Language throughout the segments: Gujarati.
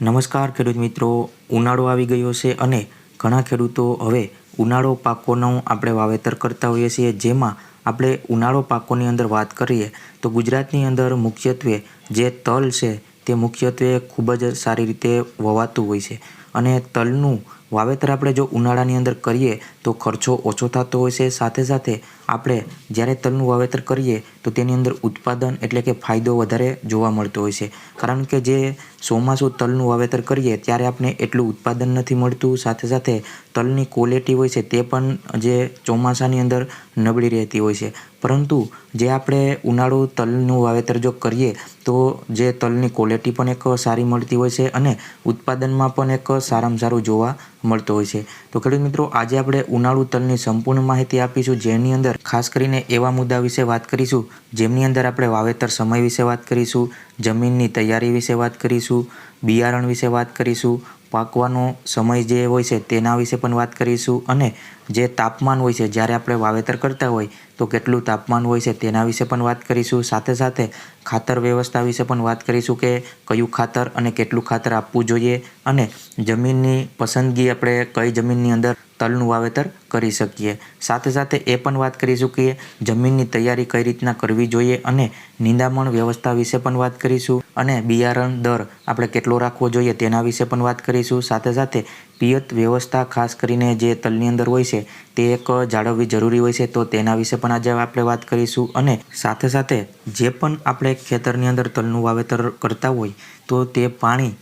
નમસ્કાર ખેડૂત મિત્રો, ઉનાળો આવી ગયો છે અને ઘણા ખેડૂતો હવે ઉનાળો પાકોનું આપણે વાવેતર કરતા હોઈએ છીએ. જેમાં આપણે ઉનાળો પાકોની અંદર વાત કરીએ તો ગુજરાતની અંદર મુખ્યત્વે જે તલ છે તે મુખ્યત્વે ખૂબ જ સારી રીતે વવાતું હોય છે. અને તલનું વાવેતર આપણે જો ઉનાળાની અંદર કરીએ તો ખર્ચો ઓછો થતો હોય છે. સાથે સાથે આપણે જ્યારે તલનું વાવેતર કરીએ, તો તેની અંદર ઉત્પાદન એટલે કે ફાયદો વધારે જોવા મળતો હોય છે. કારણ કે જે ચોમાસું તલનું વાવેતર કરીએ, ત્યારે આપણે એટલું ઉત્પાદન નથી મળતું. સાથે સાથે તલની ક્વોલિટી હોય છે, તે પણ જે ચોમાસાની અંદર નબળી રહેતી હોય છે. પરંતુ જે આપણે ઉનાળુ તલનું વાવેતર જો કરીએ, તો જે તલની ક્વોલિટી પણ એક સારી મળતી હોય છે અને ઉત્પાદનમાં પણ એક સારામાં સારું જોવા મળતો હોય છે. તો ખેડૂત મિત્રો, આજે આપણે ઉનાળુ તલની સંપૂર્ણ માહિતી આપીશું, જેની અંદર ખાસ કરીને એવા મુદ્દા વિશે વાત કરીશું, જેમની અંદર આપણે વાવેતર સમય વિશે વાત કરીશું, જમીનની તૈયારી વિશે વાત કરીશું, બિયારણ વિશે વાત કરીશું, પાકવાનો સમય જે હોય છે તેના વિશે પણ વાત કરીશું અને જે તાપમાન હોય છે, જ્યારે આપણે વાવેતર કરતા હોય, તો કેટલું તાપમાન હોય છે તેના વિશે પણ વાત કરીશું. સાથે સાથે ખાતર વ્યવસ્થા વિશે પણ વાત કરીશું કે કયું ખાતર અને કેટલું ખાતર આપવું જોઈએ અને જમીનની પસંદગી આપણે કઈ જમીનની અંદર તલનું વાવેતર કરી શકીએ. સાથે સાથે એ પણ વાત કરીશું કે જમીનની તૈયારી કઈ રીતના કરવી જોઈએ અને નિંદામણ વ્યવસ્થા વિશે પણ વાત કરીશું અને બિયારણ દર આપણે કેટલો રાખવો જોઈએ તેના વિશે પણ વાત કરીશું. સાથે સાથે પિયત વ્યવસ્થા ખાસ કરીને જે તલની અંદર હોય છે તે એક જાળવવી જરૂરી હોય છે તો તેના વિશે પણ આજે આપણે વાત કરીશું અને સાથે સાથે જે પણ આપણે ખેતરની અંદર તલનું વાવેતર કરતા હોય તો તે પાણી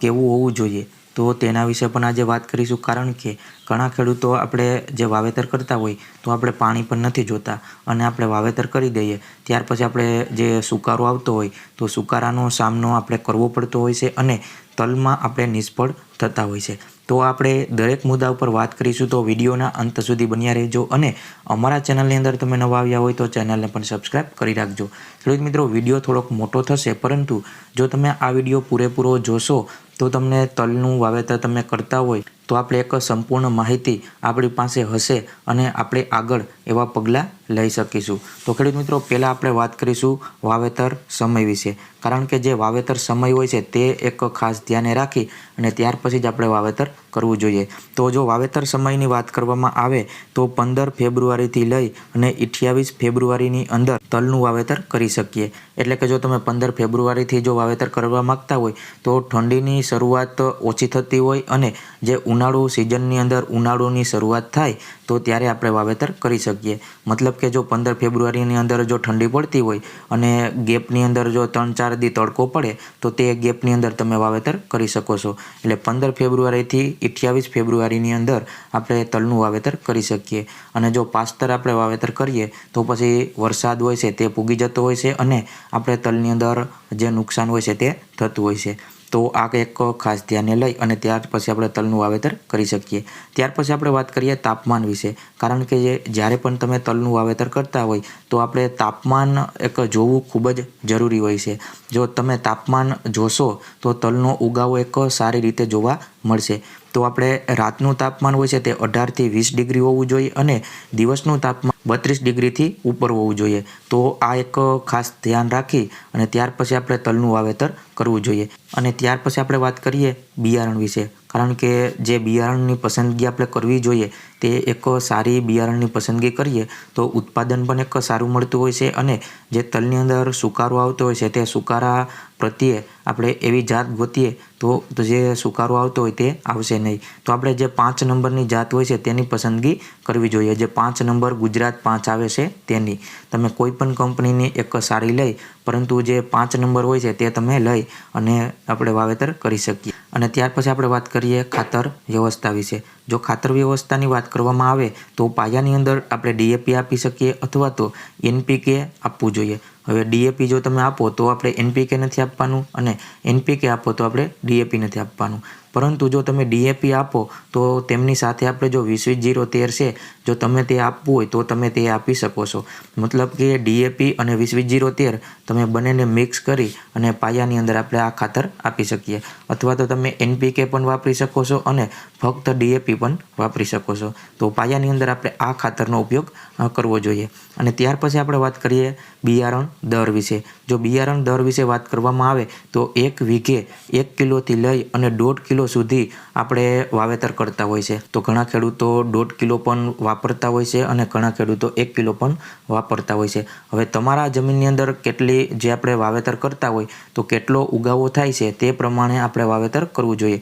કેવું હોવું જોઈએ? તો તેના વિશે પણ આજે વાત કરીશું. કારણ કે ઘણા ખેડૂતો આપણે જે વાવેતર કરતા હોય, તો આપણે પાણી પણ નથી જોતા અને આપણે વાવેતર કરી દઈએ. ત્યાર પછી આપણે જે સુકારો આવતો હોય, તો સુકારાનો સામનો આપણે કરવો પડતો હોય છે અને તલમાં આપણે નિષ્ફળ થતા હોય છે. તો આપણે દરેક મુદ્દા ઉપર વાત કરીશું તો વિડીયોના અંત સુધી બન્યા રહેજો અને અમારા ચેનલની અંદર તમે નવા આવ્યા હોય તો ચેનલને પણ સબસ્ક્રાઇબ કરી રાખજો. ખેડૂત મિત્રો, વીડિયો થોડોક મોટો થશે, પરંતુ જો તમે આ વીડિયો પૂરેપૂરો જોશો તો તમને તલનું વાવેતર તમે કરતા હોય તો આપણે એક સંપૂર્ણ માહિતી આપણી પાસે હશે અને આપણે આગળ એવા પગલાં લઈ શકીશું. તો ખેડૂત મિત્રો, પહેલાં આપણે વાત કરીશું વાવેતર સમય વિશે. કારણ કે જે વાવેતર સમય હોય છે તે એક ખાસ ધ્યાને રાખી અને ત્યાર પછી જ આપણે વાવેતર કરવું જોઈએ. તો જો વાવેતર સમયની વાત કરવામાં આવે તો પંદર ફેબ્રુઆરીથી લઈ અને અઠ્યાવીસ ફેબ્રુઆરીની અંદર તલનું વાવેતર કરી શકીએ. એટલે કે જો તમે પંદર ફેબ્રુઆરીથી જો વાવેતર કરવા માગતા હોય તો ઠંડીની શરૂઆત ઓછી થતી હોય અને જે ઉનાળુ સિઝનની અંદર ઉનાળુની શરૂઆત થાય તો ત્યારે આપણે વાવેતર કરી શકીએ. મતલબ કે જો પંદર ફેબ્રુઆરીની અંદર જો ઠંડી પડતી હોય અને ગેપની અંદર જો ત્રણ ચાર દી તડકો પડે તો તે ગેપની અંદર તમે વાવેતર કરી શકો છો. એટલે પંદર ફેબ્રુઆરીથી અઠ્યાવીસ ફેબ્રુઆરીની અંદર આપણે તલનું વાવેતર કરી શકીએ. અને જો પાસ્તર આપણે વાવેતર કરીએ તો પછી વરસાદ હોય છે તે પૂગી જતો હોય છે અને આપણે તલની અંદર જે નુકસાન હોય છે તે થતું હોય છે. તો આ એક ખાસ ધ્યાને લઈ અને ત્યાર પછી આપણે તલનું વાવેતર કરી શકીએ. ત્યાર પછી આપણે વાત કરીએ તાપમાન વિશે. કારણ કે જ્યારે પણ તમે તલનું વાવેતર કરતા હોય, તો આપણે તાપમાન એક જોવું ખૂબ જ જરૂરી હોય છે. જો તમે તાપમાન જોશો, તો તલનો ઉગાવો એક સારી રીતે જોવા મળશે. તો આપણે રાતનું તાપમાન હોય છે તે અઢારથી વીસ ડિગ્રી હોવું જોઈએ અને દિવસનું તાપમાન બત્રીસ ડિગ્રીથી ઉપર હોવું જોઈએ. તો આ એક ખાસ ધ્યાન રાખી અને ત્યાર પછી આપણે તલનું વાવેતર કરવું જોઈએ. અને ત્યાર પછી આપણે વાત કરીએ બિયારણ વિશે. કારણ કે જે બિયારણની પસંદગી આપણે કરવી જોઈએ તે એક સારી બિયારણની પસંદગી કરીએ તો ઉત્પાદન પણ એક સારું મળતું હોય છે અને જે તલની અંદર સુકારો આવતો હોય છે તે સુકારા પ્રત્યે આપણે એવી જાત ગોતીએ, તો જે સુકારો આવતો હોય તે આવશે નહીં. તો આપણે જે પાંચ નંબરની જાત હોય છે તેની પસંદગી કરવી જોઈએ. જે પાંચ નંબર ગુજરાત પાંચ આવે છે તેની. તમે કોઈ પણ કંપનીની એક સારી લઈ, પરંતુ જે પાંચ નંબર હોય છે તે તમે લઈ અને આપણે વાવેતર કરી શકીએ. અને ત્યાર પછી આપણે વાત કરીએ ખાતર વ્યવસ્થા વિશે. જો ખાતર વ્યવસ્થાની વાત કરવામાં આવે, તો પાયાની અંદર આપણે ડીએપી આપી શકીએ અથવા તો એનપીકે આપવું જોઈએ. હવે ડીએપી જો તમે આપો તો આપણે એનપીકે નથી આપવાનું અને એનપીકે આપો તો આપણે ડીએપી નથી આપવાનું. પરંતુ જો તમે ડીએપી આપો, તો તેમની સાથે આપણે જો વીસ વીસ જીરો તેર છે, જો તમે તે આપવું હોય, તો તમે તે આપી શકો છો. મતલબ કે ડીએપી અને વીસ વીસ જીરો તેર તમે બંનેને મિક્સ કરી અને પાયાની અંદર આપણે આ ખાતર આપી શકીએ. અથવા તો તમે એનપીકે પણ વાપરી શકો છો અને ફક્ત ડીએપી પણ વાપરી શકો છો. તો પાયાની અંદર આપણે આ ખાતરનો ઉપયોગ કરવો જોઈએ. અને ત્યાર પછી આપણે વાત કરીએ બિયારણ દર વિશે. જો બિયારણ દર વિશે વાત કરવામાં આવે, તો એક વીઘે એક કિલોથી લઈ અને દોઢ કિલો સુધી આપણે વાવેતર કરતા હોય છે. તો ઘણા ખેડૂતો દોઢ કિલો પણ વાપરતા હોય છે અને ઘણા ખેડૂતો એક કિલો પણ વાપરતા હોય છે. હવે તમારા જમીનની અંદર કેટલી જે આપણે વાવેતર કરતા હોય, તો કેટલો ઉગાવો થાય છે તે પ્રમાણે આપણે વાવેતર કરવું જોઈએ.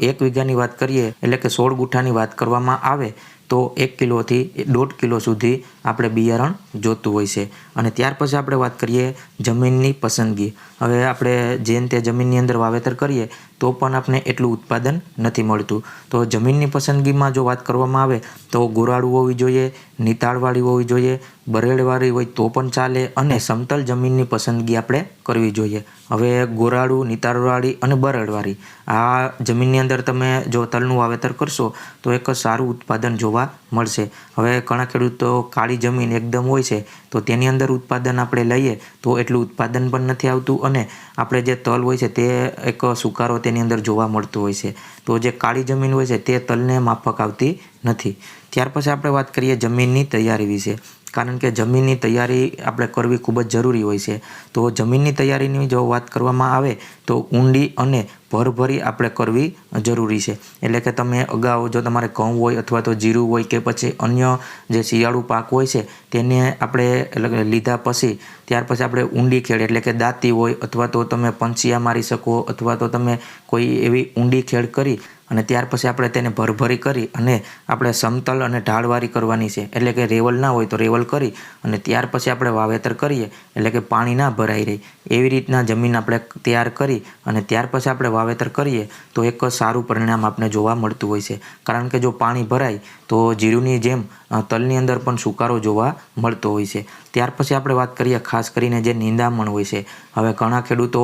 એક વીઘાની વાત કરીએ એટલે કે સોળ ગુઠાની વાત કરવામાં આવે તો એક કિલોથી દોઢ કિલો સુધી આપણે બિયારણ જોતું હોય છે. અને ત્યાર પછી આપણે વાત કરીએ જમીનની પસંદગી. હવે આપણે જેમ તે જમીનની અંદર વાવેતર કરીએ, તો પણ આપણે એટલું ઉત્પાદન નથી મળતું. તો જમીનની પસંદગીમાં જો વાત કરવામાં આવે, તો ગોરાળું હોવી જોઈએ નિતાળવાળી હોવી જોઈએ, બરેડવાળી હોય તો પણ ચાલે અને સમતલ જમીનની પસંદગી આપણે કરવી જોઈએ. હવે ગોરાળું, નિતાળવાળી અને બરડવાળી. આ જમીનની અંદર તમે જો તલનું વાવેતર કરશો, તો એક સારું ઉત્પાદન જોવા મળશે. હવે ઘણા ખેડૂતો કાળી જમીન એકદમ હોય છે, તો તેની અંદર ઉત્પાદન આપણે લઈએ, તો એટલું ઉત્પાદન પણ નથી આવતું અને આપણે જે તલ હોય છે તે એક સુકારો તેની અંદર જોવા મળતો હોય છે. તો જે કાળી જમીન હોય છે તે તલને માફક આવતી નથી. ત્યાર પછી આપણે વાત કરીએ જમીનની તૈયારી વિશે. કારણ કે જમીનની તૈયારી આપણે કરવી ખૂબ જ જરૂરી હોય છે. તો જમીનની તૈયારીની જો વાત કરવામાં આવે, તો ઊંડી અને ભરભરી આપણે કરવી જરૂરી છે. એટલે કે તમે અગાઉ જો તમારે ઘઉં હોય અથવા તો જીરું હોય કે પછી અન્ય જે શિયાળુ પાક હોય છે, તેને આપણે લીધા પછી, ત્યાર પછી આપણે ઊંડી ખેડ, એટલે કે દાંતી હોય અથવા તો તમે પંચિયા મારી શકો, અથવા તો તમે કોઈ એવી ઊંડી ખેડ કરી અને ત્યાર પછી આપણે તેને ભરભરી કરી અને આપણે સમતલ અને ઢાળવાળી કરવાની છે. એટલે કે રેવલ ના હોય તો રેવલ કરી અને ત્યાર પછી આપણે વાવેતર કરીએ. એટલે કે પાણી ના ભરાઈ રહે. એવી રીતના જમીન આપણે તૈયાર કરી અને ત્યાર પછી આપણે વાવેતર કરીએ તો એક સારું પરિણામ આપણે જોવા મળતું હોય છે. કારણ કે જો પાણી ભરાય તો જીરુની જેમ તલની અંદર પણ સુકારો જોવા મળતો હોય છે. ત્યાર પછી આપણે વાત કરીએ ખાસ કરીને જે નિંદામણ હોય છે. હવે ઘણા ખેડૂતો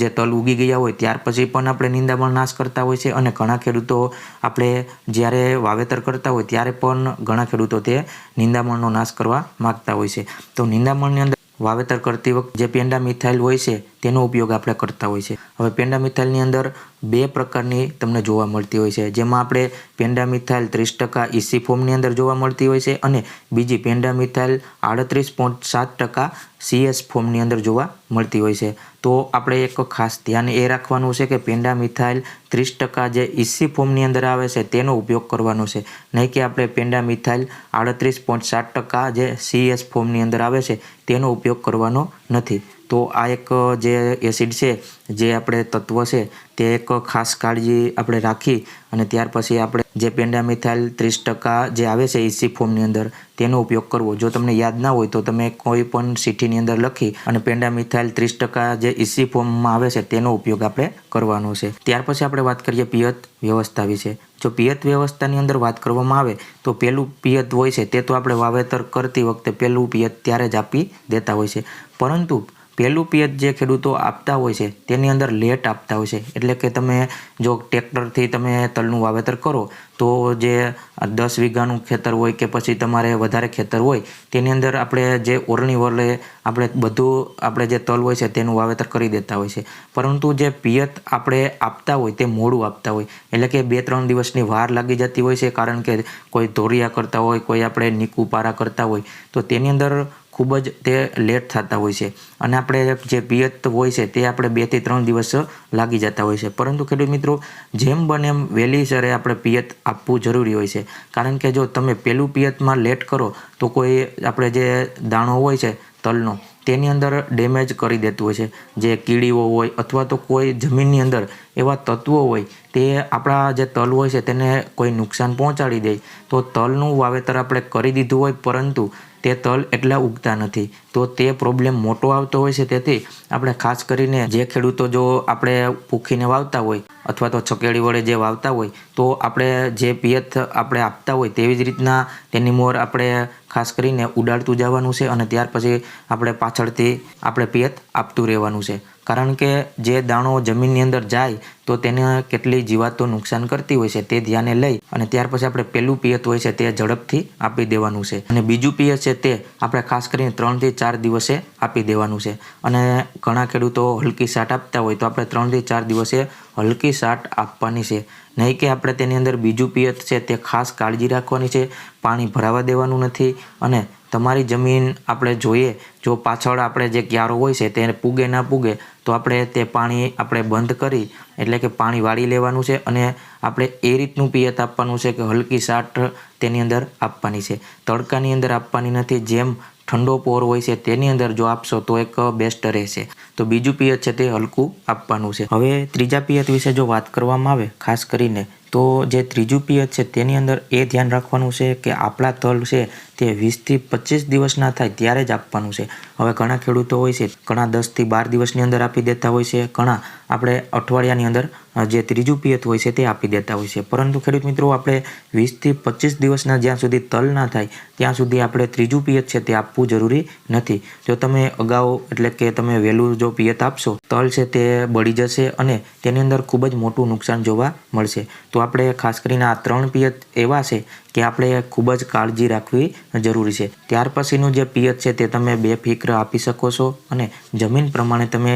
જે તલ ઉગી ગયા હોય ત્યાર પછી પણ આપણે નિંદામણ નાશ કરતા હોય છે અને ઘણા ખેડૂતો આપણે જ્યારે વાવેતર કરતા હોય ત્યારે પણ ઘણા ખેડૂતો તે નિંદામણનો નાશ કરવા માગતા હોય છે. તો નિંદામણની અંદર વાવેતર કરતી વખતે જે પેંડા મિથાઇલ હોય છે તેનો ઉપયોગ આપણે કરતા હોય છે. હવે પેંડા મિથાઇલની અંદર બે પ્રકારની તમને જોવા મળતી હોય છે. જેમાં આપણે પેંડા મિથાઇલ ત્રીસ ટકા ઇસી ફોર્મની અંદર જોવા મળતી હોય છે અને બીજી પેંડા મિથાઇલ આડત્રીસ પોઈન્ટ સાત ટકા સીએસ ફોર્મની અંદર જોવા મળતી હોય છે. તો આપણે એક ખાસ ધ્યાન એ રાખવાનું છે કે પેંડા મિથાઇલ ત્રીસ ટકા જે ઇસી ફોર્મની અંદર આવે છે તેનો ઉપયોગ કરવાનો છે. નહીં કે આપણે પેંડા મિથાઇલ આડત્રીસ પોઈન્ટ સાત ટકા જે સીએસ ફોર્મની અંદર આવે છે તેનો ઉપયોગ કરવાનો નથી. તો આ એક, જે એસિડ છે, જે આપણે તત્વ છે, તે એક ખાસ કાળજી આપણે રાખી અને ત્યાર પછી આપણે જે પેન્ડામિથાઇલ ત્રીસ ટકા જે આવે છે ઇસી ફોર્મની અંદર, તેનો ઉપયોગ કરવો. જો તમને યાદ ના હોય તો તમે કોઈ પણ સીટીની અંદર લખી અને પેન્ડામિથાઇલ ત્રીસ ટકા જે ઇસી ફોર્મમાં આવે છે, તેનો ઉપયોગ આપણે કરવાનો છે. ત્યાર પછી આપણે વાત કરીએ પિયત વ્યવસ્થા વિશે. જો પિયત વ્યવસ્થાની અંદર વાત કરવામાં આવે, તો પહેલું પિયત હોય છે, તે તો આપણે વાવેતર કરતી વખતે પહેલું પિયત ત્યારે જ આપી દેતા હોય છે. પરંતુ પહેલું પિયત જે ખેડૂતો આપતા હોય છે, તેની અંદર લેટ આપતા હોય છે. એટલે કે તમે જો ટ્રેક્ટરથી તમે તલનું વાવેતર કરો, તો જે દસ વીઘાનું ખેતર હોય કે પછી તમારે વધારે ખેતર હોય, તેની અંદર આપણે જે ઓરણી વરલે આપણે બધું આપણે જે તલ હોય છે, તેનું વાવેતર કરી દેતા હોય છે. પરંતુ જે પિયત આપણે આપતા હોય, તે મોડું આપતા હોય. એટલે કે બે ત્રણ દિવસની વાર લાગી જતી હોય છે, કારણ કે કોઈ ધોરિયા કરતા હોય, કોઈ આપણે નીકુપારા કરતા હોય, તો તેની અંદર ખૂબ જ તે લેટ થતા હોય છે. અને આપણે જે પિયત હોય છે તે આપણે બેથી ત્રણ દિવસ લાગી જતા હોય છે. પરંતુ ખેડૂત મિત્રો, જેમ બને એમ વહેલી સરે આપણે પિયત આપવું જરૂરી હોય છે. કારણ કે જો તમે પહેલું પિયતમાં લેટ કરો, તો કોઈ આપણે જે દાણો હોય છે, તલનો, તેની અંદર ડેમેજ કરી દેતું હોય છે. જે કીડીઓ હોય અથવા તો કોઈ જમીનની અંદર એવા તત્વો હોય, તે આપણા જે તલ હોય છે તેને કોઈ નુકસાન પહોંચાડી દે. તો તલનું વાવેતર આપણે કરી દીધું હોય, પરંતુ તે તલ એટલા ઉગતા નથી. તો તે પ્રોબ્લેમ મોટો આવતો હોય છે. તેથી આપણે ખાસ કરીને જે ખેડૂતો જો આપણે પૂખીને વાવતા હોય અથવા તો છકેડી વડે જે વાવતા હોય, તો આપણે જે પિયત આપણે આપતા હોય તેવી જ રીતના તેની મોર આપણે ખાસ કરીને ઉડાડતું જવાનું છે અને ત્યાર પછી આપણે પાછળથી આપણે પિયત આપતું રહેવાનું છે. કારણ કે જે દાણો જમીનની અંદર જાય, તો તેને કેટલી જીવાતો નુકસાન કરતી હોય છે તે ધ્યાને લઈ અને ત્યાર પછી આપણે પહેલું પિયત હોય છે તે ઝડપથી આપી દેવાનું છે. અને બીજું પિયત છે તે આપણે ખાસ કરીને ત્રણથી ચાર દિવસે આપી દેવાનું છે. અને ઘણા ખેડૂતો હલકી સાટ આપતા હોય તો આપણે ત્રણથી ચાર દિવસે હલકી સાટ આપવાની છે. નહીં કે આપણે તેની અંદર બીજું પિયત છે તે ખાસ કાળજી રાખવાની છે, પાણી ભરાવા દેવાનું નથી અને તમારી જમીન આપણે જોઈએ, જો પાછળ આપણે જે ક્યારો હોય છે તેને પૂગે ના પૂગે, તો આપણે તે પાણી આપણે બંધ કરી, એટલે કે પાણી વાળી લેવાનું છે અને આપણે એ રીતનું પિયત આપવાનું છે કે હલકી સાટ તેની અંદર આપવાની છે. તડકાની અંદર આપવાની નથી, જેમ ઠંડો પહોર હોય છે તેની અંદર જો આપશો તો એક બેસ્ટ રહેશે. તો બીજું પિયત છે તે હલકું આપવાનું છે. હવે ત્રીજા પિયત વિશે જો વાત કરવામાં આવે, ખાસ કરીને, તો જે ત્રીજું પિયત છે તેની અંદર એ ધ્યાન રાખવાનું છે કે આપણા તલ છે તે વીસથી પચીસ દિવસના થાય ત્યારે જ આપવાનું છે. હવે ઘણા ખેડૂતો હોય છે, ઘણા દસથી બાર દિવસની અંદર આપી દેતા હોય છે, ઘણા આપણે અઠવાડિયાની અંદર જે ત્રીજું પિયત હોય છે તે આપી દેતા હોય છે. પરંતુ ખેડૂત મિત્રો, આપણે વીસથી પચીસ દિવસના જ્યાં સુધી તલ ના થાય, ત્યાં સુધી આપણે ત્રીજું પિયત છે તે આપવું જરૂરી નથી. જો તમે અગાઉ, એટલે કે તમે વહેલું જો પિયત આપશો, તલ છે તે બળી જશે અને તેની અંદર ખૂબ જ મોટું નુકસાન જોવા મળશે. તો આપણે ખાસ કરીને આ ત્રણ પિયત એવા છે કે આપણે ખૂબ જ કાળજી રાખવી જરૂરી છે. ત્યાર પછીનું જે પિયત છે તે તમે બે ફિક્ર આપી શકો છો અને જમીન પ્રમાણે તમે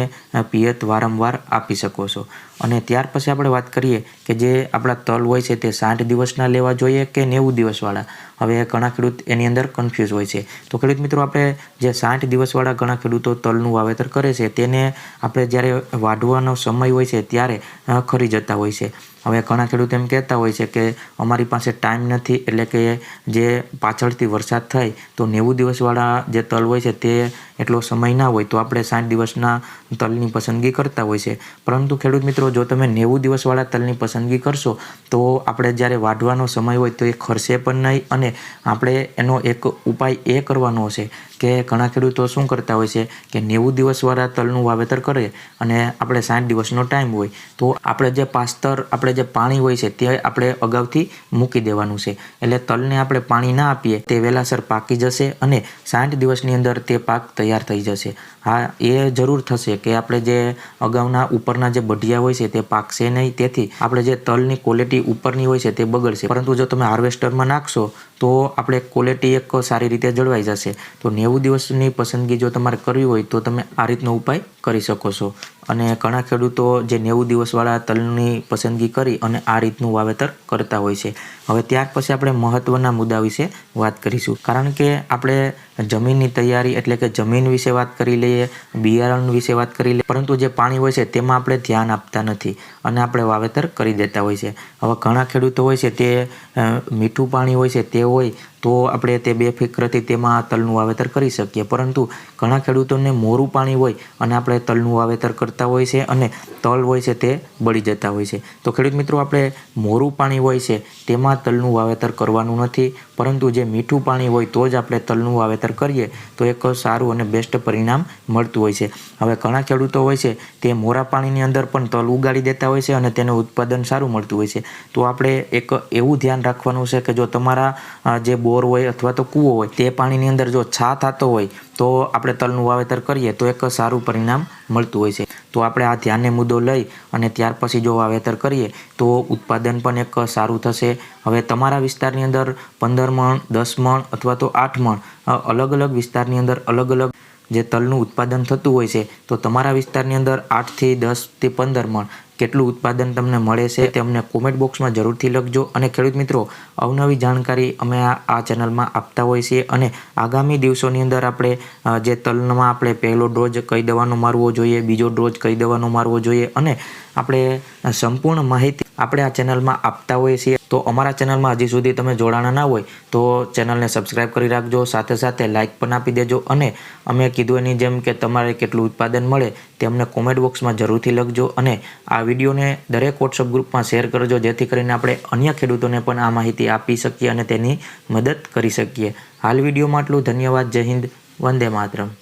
પિયત વારંવાર આપી શકો છો. અને ત્યાર પછી આપણે વાત કરીએ કે જે આપણા તલ હોય છે તે સાઠ દિવસના લેવા જોઈએ કે નેવું દિવસવાળા? હવે ઘણા ખેડૂત એની અંદર કન્ફ્યુઝ હોય છે. તો ખેડૂત મિત્રો, આપણે જે સાઠ દિવસવાળા ઘણા ખેડૂતો તલનું વાવેતર કરે છે તેને આપણે જ્યારે વાઢવાનો સમય હોય છે ત્યારે ખરી જતા હોય છે. હવે ઘણા ખેડૂત એમ કહેતા હોય છે કે અમારી પાસે ટાઈમ નથી, એટલે કે જે પાછળથી વરસાદ થાય, તો નેવું દિવસવાળા જે તલ હોય છે તે એટલો સમય ના હોય, તો આપણે સાઠ દિવસના તલની પસંદગી કરતા હોય છે. પરંતુ ખેડૂત મિત્રો, જો તમે નેવું દિવસવાળા તલની પસંદગી કરશો, તો આપણે જ્યારે વાઢવાનો સમય હોય તો એ ખર્ચે પણ નહીં અને આપણે એનો એક ઉપાય એ કરવાનો છે કે ઘણા ખેડૂતો શું કરતા હોય છે કે નેવું દિવસવાળા તલનું વાવેતર કરે અને આપણે સાઠ દિવસનો ટાઈમ હોય, તો આપણે જે પાસ્તર, આપણે જે પાણી હોય છે, તે આપણે અગાઉથી મૂકી દેવાનું છે. એટલે તલને આપણે પાણી ના આપીએ, તે વહેલાસર પાકી જશે અને સાઠ દિવસની અંદર તે પાક તૈયાર થઈ જશે. હા, એ જરૂર થશે કે આપણે જે અગાઉના ઉપરના જે બઢિયા હોય છે તે પાકશે નહીં. તેથી આપણે જે તલની ક્વોલિટી ઉપરની હોય છે તે બગડશે. પરંતુ જો તમે હાર્વેસ્ટરમાં નાખશો, તો આપણે ક્વોલિટી એક સારી રીતે જળવાઈ જશે. તો નેવું દિવસની પસંદગી જો તમારે કરવી હોય, તો તમે આ રીતનો ઉપાય કરી શકો છો. અને ઘણા ખેડૂતો જે નેવું દિવસવાળા તલની પસંદગી કરી અને આ રીતનું વાવેતર કરતા હોય છે. હવે ત્યાર પછી આપણે મહત્ત્વના મુદ્દા વિશે વાત કરીશું. કારણ કે આપણે જમીનની તૈયારી એટલે કે જમીન વિશે વાત કરી લઈએ, બિયારણ વિશે વાત કરી લઈએ, પરંતુ જે પાણી હોય છે તેમાં આપણે ધ્યાન આપતા નથી અને આપણે વાવેતર કરી દેતા હોય છે. હવે ઘણા ખેડૂતો હોય છે તે મીઠું પાણી હોય છે તે હોય તો આપણે તે બેફિક્રથી તેમાં તલનું વાવેતર કરી શકીએ. પરંતુ ઘણા ખેડૂતોને મોરું પાણી હોય અને આપણે તલનું વાવેતર કરતા હોય છે અને તલ હોય છે તે બળી જતા હોય છે. તો ખેડૂત મિત્રો, આપણે મોરું પાણી હોય છે તેમાં તલનું વાવેતર કરવાનું નથી, પરંતુ જે મીઠું પાણી હોય તો જ આપણે તલનું વાવેતર કરીએ તો એક સારું અને બેસ્ટ પરિણામ મળતું હોય છે. હવે ઘણા ખેડૂતો હોય છે તે મોરા પાણીની અંદર પણ તલ ઉગાડી દેતા હોય છે અને તેનું ઉત્પાદન સારું મળતું હોય છે. તો આપણે એક એવું ધ્યાન રાખવાનું છે કે જો તમારા જે બોર હોય અથવા તો કૂવો હોય તે પાણીની અંદર જો છા થતો હોય તો આપણે તલનું વાવેતર કરીએ તો એક સારું પરિણામ મળતું હોય છે. તો આપણે આ ધ્યાનને મુદ્દો લઈ અને ત્યાર પછી જો વાવેતર કરીએ, તો ઉત્પાદન પણ એક સારું થશે. હવે તમારા વિસ્તારની અંદર પંદર મણ, દસ મણ અથવા તો આઠ મણ અલગ અલગ વિસ્તારની અંદર અલગ અલગ જે તલનું ઉત્પાદન થતું હોય છે, તો તમારા વિસ્તારની અંદર આઠથી દસથી પંદર મણ કેટલું ઉત્પાદન તમને મળે છે તે અમને કોમેન્ટ બોક્સમાં જરૂરથી લખજો. અને ખેડૂત મિત્રો, અવનવી જાણકારી અમે આ ચેનલમાં આપતા હોઈએ છીએ અને આગામી દિવસોની અંદર આપણે જે તલમાં આપણે પહેલો ડોઝ કઈ દવાનો મારવો જોઈએ, બીજો ડોઝ કઈ દવાનો મારવો જોઈએ અને આપણે સંપૂર્ણ માહિતી આપણે આ ચેનલમાં આપતા હોઈએ છીએ. તો અમારા ચેનલમાં હજી સુધી તમે જોડાણા ના હોય, તો ચેનલને સબસ્ક્રાઈબ કરી રાખજો, સાથે સાથે લાઇક પણ આપી દેજો અને અમે કીધું એની જેમ કે તમારે કેટલું ઉત્પાદન મળે તે અમને કોમેન્ટ બોક્સમાં જરૂરથી લખજો અને આ વિડીયોને દરેક વોટ્સઅપ ગ્રુપમાં શેર કરજો, જેથી કરીને આપણે અન્ય ખેડૂતોને પણ આ માહિતી આપી શકીએ અને તેની મદદ કરી શકીએ. હાલ વિડીયોમાં આટલું. ધન્યવાદ. જય હિન્દ. વંદે માતરમ.